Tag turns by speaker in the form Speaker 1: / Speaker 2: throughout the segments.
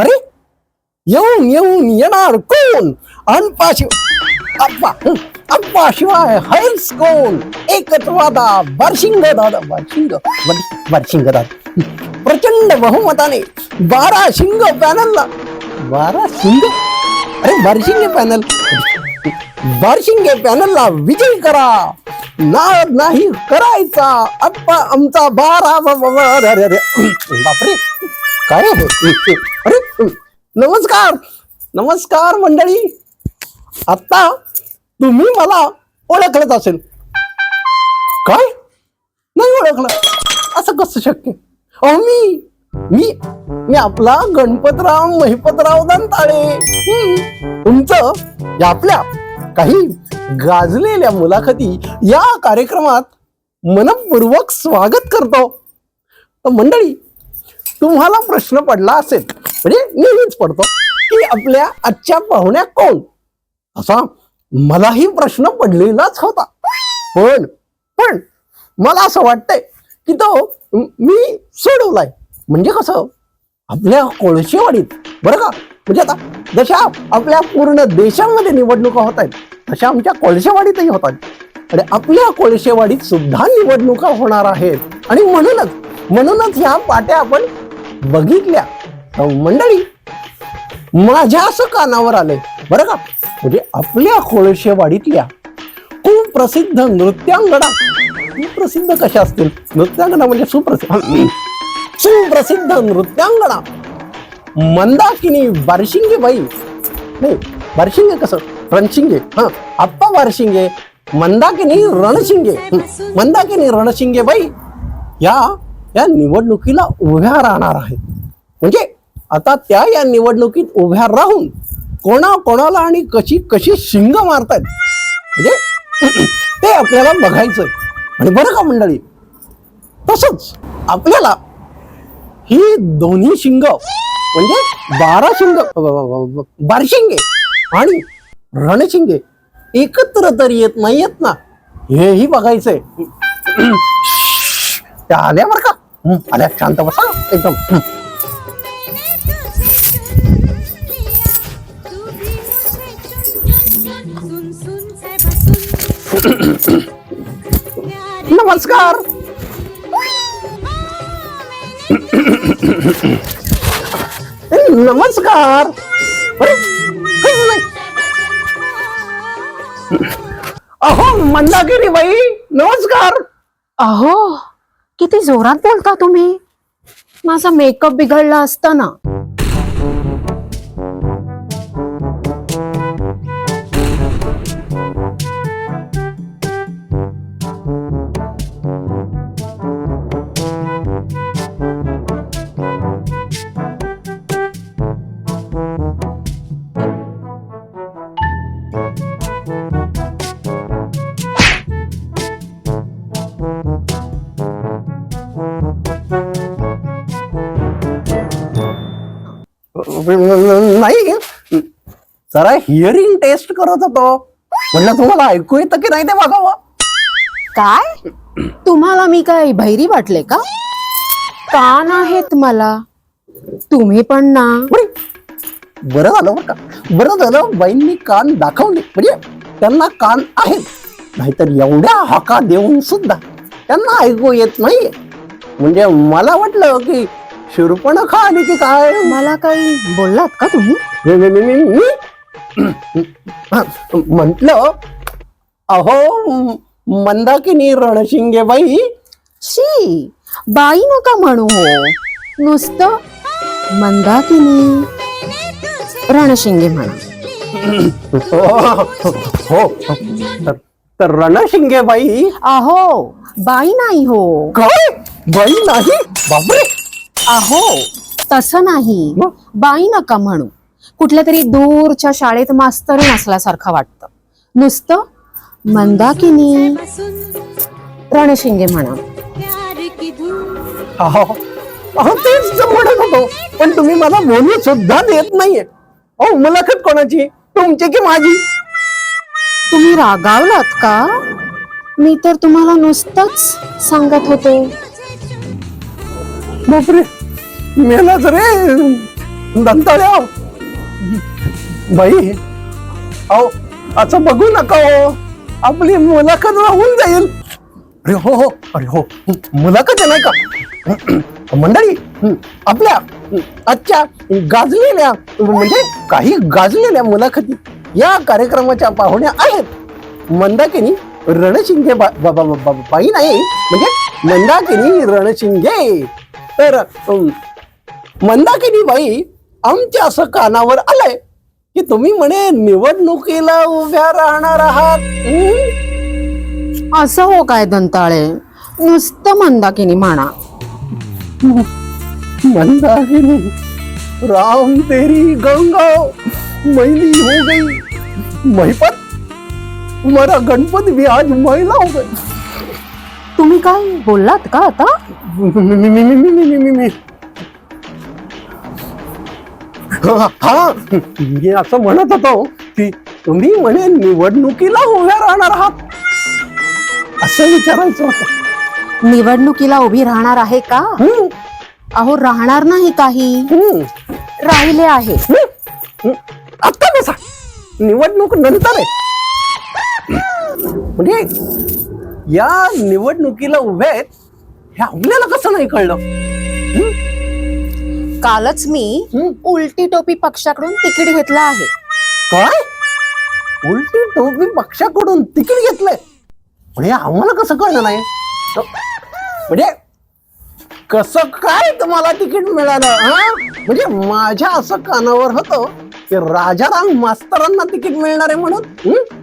Speaker 1: अरे येऊन येऊन येणार कोण? अनपाशी अप्पा हं, अप्पा शिवाय हैस कोण? एकच वादा बारशिंग दादा बर- बारशिंग दादा प्रचंड बहुमताने बारा शिंग पॅनलला बारा शिंग अरे बारशिंगे पॅनल. बारशिंगे पॅनलला विजय करा. नाद नाही करायचा. अप्पा आमचा बारा ब- ब- ब- अरे अरे अरे. बापरे काय? अरे नमस्कार. नमस्कार मंडळी. आता तुम्ही मला ओळखलंच असेल. काय? नाही ओळखलं. असं कसं शक्य? अहो मी मी मी आपला गणपतराव महिपतराव दंताळे. तुमचं या आपल्या काही गाजलेल्या मुलाखती या कार्यक्रमात मनपूर्वक स्वागत करतो. तर मंडळी तुम्हाला प्रश्न पडला असेल म्हणजे नेहमीच पडतो. की आपल्या आजच्या पाहुण्या कोण? असा मलाही प्रश्न पडलेलाच होता. पण पण मला असं वाटतंय की तो मी सोडवलाय. म्हणजे कसं? आपल्या कोळशेवाडीत बरं का? म्हणजे आता जशा आपल्या पूर्ण देशामध्ये निवडणुका होत आहेत तशा आमच्या कोळशेवाडीतही होतात आणि आपल्या कोळशेवाडीत सुद्धा निवडणुका होणार आहेत. आणि म्हणूनच म्हणूनच ह्या पाट्या आपण बघितल्या. मंडळी माझ्या असं कानावर आलंय बरं का? म्हणजे आपल्या कोळशेवाडीतल्या खूप प्रसिद्ध नृत्यांगणा सुप्रसिद्ध कशा असतील? नृत्यांगणा म्हणजे सुप्रसिद्ध सुप्रसिद्ध नृत्यांगणा. मंदाकिनी बारशिंगे बाई नाही बारशिंगे कसं? रणशिंगे हा आप्पा बारशिंगे मंदाकिनी रणशिंगे मंदाकिनी रणशिंगे बाई या या निवडणुकीला उभ्या राहणार आहेत. म्हणजे आता त्या या निवडणुकीत उभ्या राहून कोणा कोणाला आणि कशी कशी शिंग मारतायत? म्हणजे ते आपल्याला बघायचं आणि बरं का मंडळी? तसंच आपल्याला ही दोन्ही शिंग म्हणजे बारा शिंग बारशिंगे आणि रणशिंगे एकत्र तर येत नाही येत ना? हेही बघायचंय. त्या आल्या बरं का? आल्या. शांत बसा. एकदम. नमस्कार. नमस्कार. अरे, अहो मंदाकिनी बाई नमस्कार.
Speaker 2: अहो किती जोरात बोलता तुम्ही? माझा मेकअप बिघडला असताना.
Speaker 1: नाही. जरा हिअरिंग टेस्ट करत होतो. म्हटलं तुम्हाला ऐकू येतं की नाही ते बघावं?
Speaker 2: काय? तुम्हाला मी काय भैरी वाटले का? कान आहेत मला. तुम्ही पण ना.
Speaker 1: बरे, झालं बरं का. बरं झालं बाईंनी कान दाखवले. म्हणजे त्यांना कान आहेत. नाहीतर एवढ्या हाका देऊन सुद्धा त्यांना ऐकू येत नाहीये. म्हणजे मला वाटलं की शिरपण खा आली की काय?
Speaker 2: मला काही बोललात का तुम्ही?
Speaker 1: मी- मी- मी- मी- मी- म्हंटल अहो मंदाकिनी रणशिंगे बाई?
Speaker 2: शी बाई नका म्हणू हो. नुसतं मंदाकिनी रणशिंगे म्हणा.
Speaker 1: हो हो. तर- तर रणशिंगे बाई?
Speaker 2: अहो बाई नाही हो.
Speaker 1: काय? बाई नाही? बापरे!
Speaker 2: अहो तसं नाही.
Speaker 1: मग?
Speaker 2: बाई नका म्हणू. कुठल्या तरी दूरच्या शाळेत मास्तरी नसल्यासारखं वाटतं. नुसतं मंदाकिनी रणशिंगे म्हणा.
Speaker 1: अहो अहो तेच तर म्हणत होतो. पण तुम्ही मला बोलू सुद्धा देत नाहीये. अहो मुलाखत कोणाची? तुमची की माझी?
Speaker 2: तुम्ही रागावलात का? मी तर तुम्हाला नुसतंच सांगत होते.
Speaker 1: बापरे. मेलाच रे. दंताळ्या बाई अहो असं बघू नका हो. आपली मुलाखत राहून जाईल. अरे हो हो अरे हो. मुलाखत आहे नाही का? मंडळी आपल्या आजच्या गाजलेल्या म्हणजे काही गाजलेल्या मुलाखती या कार्यक्रमाच्या पाहुण्या आहेत. मंदाकिनी रणशिंगे बा- बा- बा- बा- बाई नाही म्हणजे मंदाकिनी रणशिंगे. तर मंदाकिनी बाई आमच्या असं कानावर आलंय की तुम्ही म्हणे निवडणुकीला उभ्या राहणार आहात हं?
Speaker 2: असं हो काय दंताळे नुसतं मंदाकिनी म्हणा
Speaker 1: मंदाकिनी राम तेरी गंगा मैली हो गई महिपत तुम्हारा गणपत भी आज मैला हो गई
Speaker 2: तुम्ही काय बोललात का आता
Speaker 1: मी- मी- मी- मी- मी- मी- मी- मी. हा हा, मी असं म्हणत होतो की तुम्ही म्हणे निवडणुकीला उभ्या राहणार आहात. असं विचारायचं होतं.
Speaker 2: निवडणुकीला उभी राहणार आहे का? अहो राहणार नाही काही.
Speaker 1: हं,
Speaker 2: राहिले आहे.
Speaker 1: आता बसा निवडणूक नंतर आहे. म्हणजे या निवडणुकीला उभ्या आहेत हे आपल्याला कसं नाही कळलं?
Speaker 2: कालच मी
Speaker 1: हं?
Speaker 2: उलटी टोपी पक्षाकडून तिकीट घेतलं आहे.
Speaker 1: काय? उलटी टोपी पक्षाकडून तिकीट घेतलंय? म्हणजे आम्हाला कसं कळलं नाही? तो- म्हणजे कसं काय तुम्हाला तिकीट मिळालं हा? म्हणजे माझ्या असं कानावर होतं की राजाराम मास्तरांना तिकीट मिळणार आहे म्हणून हं?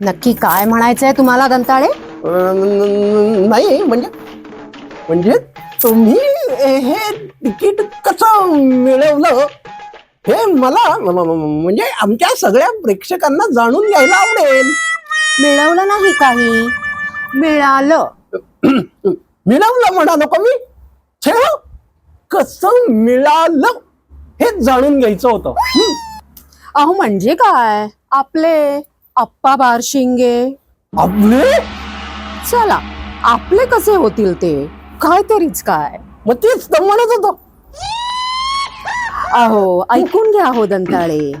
Speaker 2: नक्की काय म्हणायचंय तुम्हाला दंताळे
Speaker 1: अं, नाही म्हणजे म्हणजे तुम्ही हे तिकीट कसं मिळवलं हे मला म्हणजे आमच्या सगळ्या प्रेक्षकांना जाणून घ्यायला आवडेल.
Speaker 2: मिळवलं नाही काही. मिळालं.
Speaker 1: मिळवलं म्हणालो का मी? छे हो, कसं मिळालं हे जाणून घ्यायचं होतं.
Speaker 2: अहो म्हणजे काय? आपले आप्पा बारशिंगे.
Speaker 1: आपले?
Speaker 2: चला आपले कसे होतील ते? काहीतरीच काय?
Speaker 1: मग तेच तर म्हणत होतो.
Speaker 2: अहो ऐकून घ्या हो दंताळे.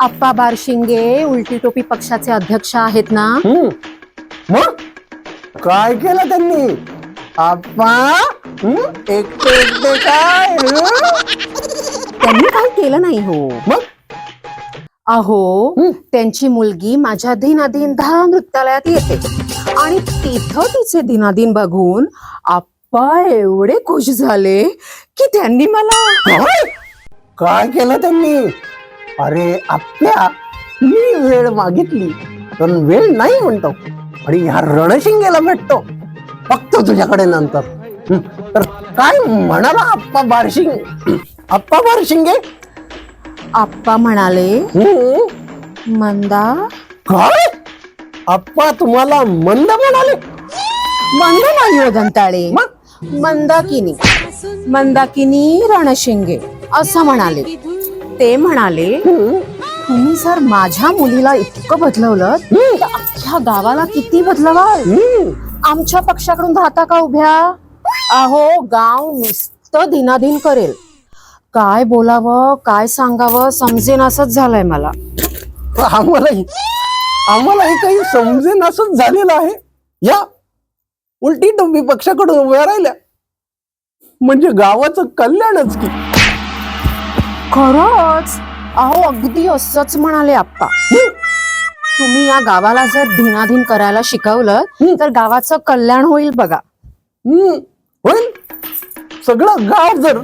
Speaker 2: आप्पा बारशिंगे उलटी टोपी पक्षाचे अध्यक्ष आहेत ना.
Speaker 1: मग? काय केलं त्यांनी? आप्पा? एकटे एकटे काय? हं?
Speaker 2: त्यांनी काही केलं नाही हो.
Speaker 1: मग?
Speaker 2: अहो
Speaker 1: हं.
Speaker 2: त्यांची मुलगी माझ्या दिनादिन दहा नृत्यालयात येते. आणि तिथं तिचे दिनादिन बघून आप्पा एवढे खुश झाले की त्यांनी मला
Speaker 1: काय? केलं त्यांनी? अरे आपल्या मी वेळ मागितली पण वेळ नाही म्हणतो. आणि ह्या रणशिंगेला भेटतो. फक्त तुझ्याकडे नंतर. हं, तर काय म्हणाला आप्पा बारशिंग? आप्पा बारशिंगे?
Speaker 2: आप्पा म्हणाले
Speaker 1: हं,
Speaker 2: मंदा.
Speaker 1: काय? आप्पा तुम्हाला मंद म्हणाले.
Speaker 2: मंद नाही हो दंताळे
Speaker 1: मग?
Speaker 2: मंदाकिनी. मंदाकिनी रणशिंगे असं म्हणाले. ते म्हणाले तुम्ही जर माझ्या मुलीला इतकं बदलवलं तर अख्ख्या गावाला किती बदलवाल? आमच्या पक्षाकडून राहता का उभ्या? अहो गाव नुसतं दिनादिन करेल. काय बोलावं काय सांगावं समजेन असंच झालंय मला.
Speaker 1: आम्हालाही आम्हालाही काही समजेन असंच झालेलं आहे. या उलटी तुम्ही पक्षाकडून उभ्या राहिल्या. म्हणजे गावाचं कल्याणच की.
Speaker 2: खरंच? अहो अगदी असंच म्हणाले आप्पा. तुम्ही या गावाला जर दिनादिन करायला शिकवलं. तर गावाचं कल्याण होईल बघा.
Speaker 1: हम्म. होईल. सगळं गाव जर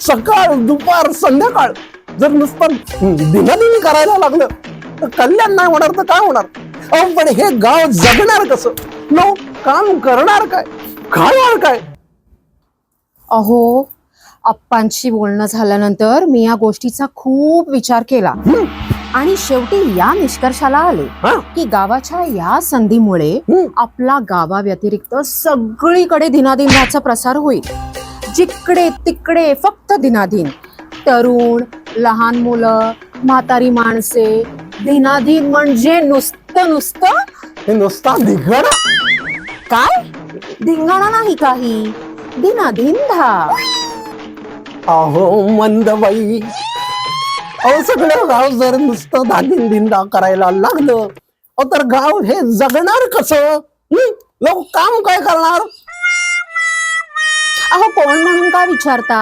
Speaker 1: सकाळ दुपार संध्याकाळ जर नुसतं दिनादिनी करायला लागलं तर कल्याण नाही होणार तर काय होणार? अहो पण हे गाव जगणार कसं? नो काम करणार काय? खाणार काय?
Speaker 2: अहो आप्पांशी बोलणं झाल्यानंतर मी या गोष्टीचा खूप विचार केला. आणि शेवटी या निष्कर्षाला आले की गावाच्या या संधीमुळे आपला गावाव्यतिरिक्त सगळीकडे दिनादिनाचा प्रसार होईल. जिकडे तिकडे फक्त दिनादिन. तरुण लहान मुलं म्हातारी माणसे दिनादिन म्हणजे नुसतं नुसतं
Speaker 1: नुसता धिगडा
Speaker 2: काय? धिंगाणा नाही काही. दिनादिन धा
Speaker 1: अहो मंदबाई अहो सगळं गाव जर नुसतं दागिन दिंदा करायला लागलं अहो तर गाव हे जगणार कसं लोक काम काय करणार
Speaker 2: अहो कोण म्हणून का विचारता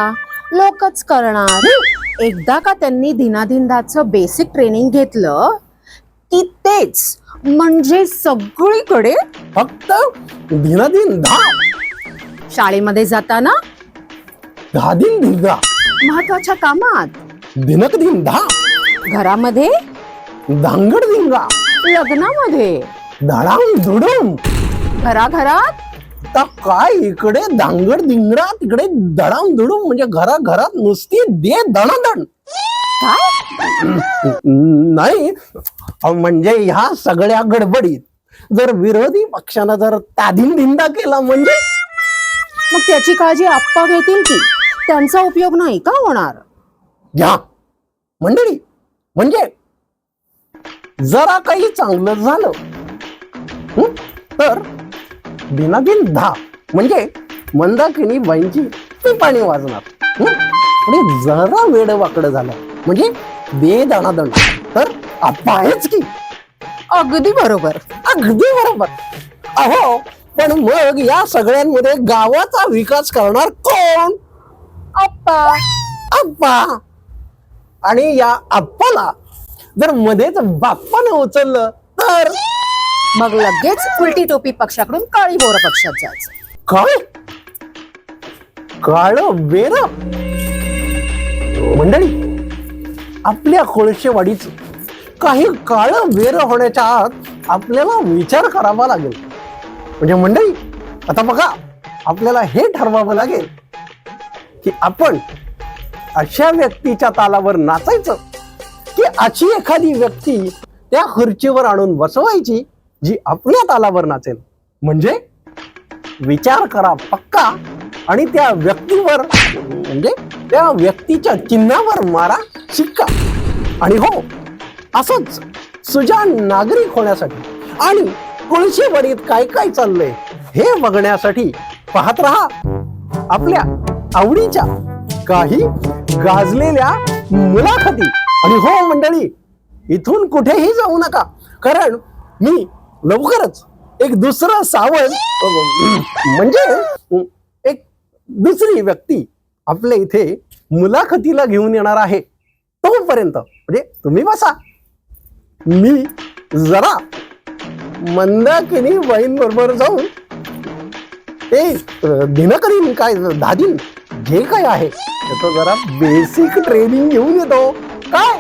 Speaker 2: लोकच करणार एकदा का त्यांनी दिनादिंदाचं बेसिक ट्रेनिंग घेतलं की तेच म्हणजे सगळीकडे
Speaker 1: फक्त दिनदिन धा
Speaker 2: शाळेमध्ये जाताना?
Speaker 1: दहा दिन दिंदा
Speaker 2: महत्त्वाच्या कामात?
Speaker 1: दिनक दिन धा
Speaker 2: घरामध्ये?
Speaker 1: धांगड दिंगा.
Speaker 2: लग्नामध्ये?
Speaker 1: धडाम धुडूम.
Speaker 2: घराघरात?
Speaker 1: आता काय इकडे धांगड दिंगडा तिकडे धडाम धुडूम म्हणजे घरा घरात नुसती दे दणादण.
Speaker 2: काय?
Speaker 1: नाही म्हणजे ह्या सगळ्या गडबडीत जर विरोधी पक्षानं जर ताधीन निंदा केला म्हणजे
Speaker 2: मग त्याची काळजी आप्पा घेतील की? त्यांचा उपयोग नाही का होणार?
Speaker 1: घ्या. मंडळी म्हणजे जरा काही चांगलं झालं हं? तर दिनादिन दहा म्हणजे मंदाकिनी बाईंची ती पाणी वाजणार हं? आणि जरा वेड वाकडं झालं म्हणजे दे दाणादण तर आप्पा आहेच की?
Speaker 2: अगदी बरोबर.
Speaker 1: अगदी बरोबर. अहो पण मग या सगळ्यांमध्ये गावाचा विकास करणार कोण?
Speaker 2: आप्पा.
Speaker 1: आप्पा. आणि या आप्पाला जर मध्येच बाप्पाने उचललं तर?
Speaker 2: मग लगेच उलटी टोपी पक्षाकडून काळी बोर पक्षात जायचं.
Speaker 1: काय? काळ बेर मंडळी आपल्या कोळशेवाडीच काही काळ बेर होण्याच्या आत आपल्याला विचार करावा लागेल. म्हणजे मंडळी आता बघा आपल्याला हे ठरवावं लागेल की आपण अशा व्यक्तीच्या तालावर नाचायचं की अशी एखादी व्यक्ती त्या खुर्चीवर आणून बसवायची जी आपल्या तालावर नाचेल. म्हणजे विचार करा पक्का आणि त्या व्यक्तीवर म्हणजे त्या व्यक्तीच्या चिन्हावर मारा शिक्का. आणि हो असंच सुजान नागरिक होण्यासाठी आणि तुळशीवरीत काय काय चाललंय हे बघण्यासाठी पाहत राहा आपल्या आवडीच्या काही गाजलेल्या मुलाखती. आणि हो मंडळी इथून कुठेही जाऊ नका कारण मी लवकरच एक दुसरं सावध म्हणजे एक दुसरी व्यक्ती आपल्या इथे मुलाखतीला घेऊन येणार आहे. तोपर्यंत म्हणजे तुम्ही बसा. मी जरा मंदाकिनी बहीण बरोबर जाऊन ते अ, दिनकरीन काय दादीन जे काय आहे त्याचं जरा बेसिक ट्रेनिंग घेऊन येतो. काय?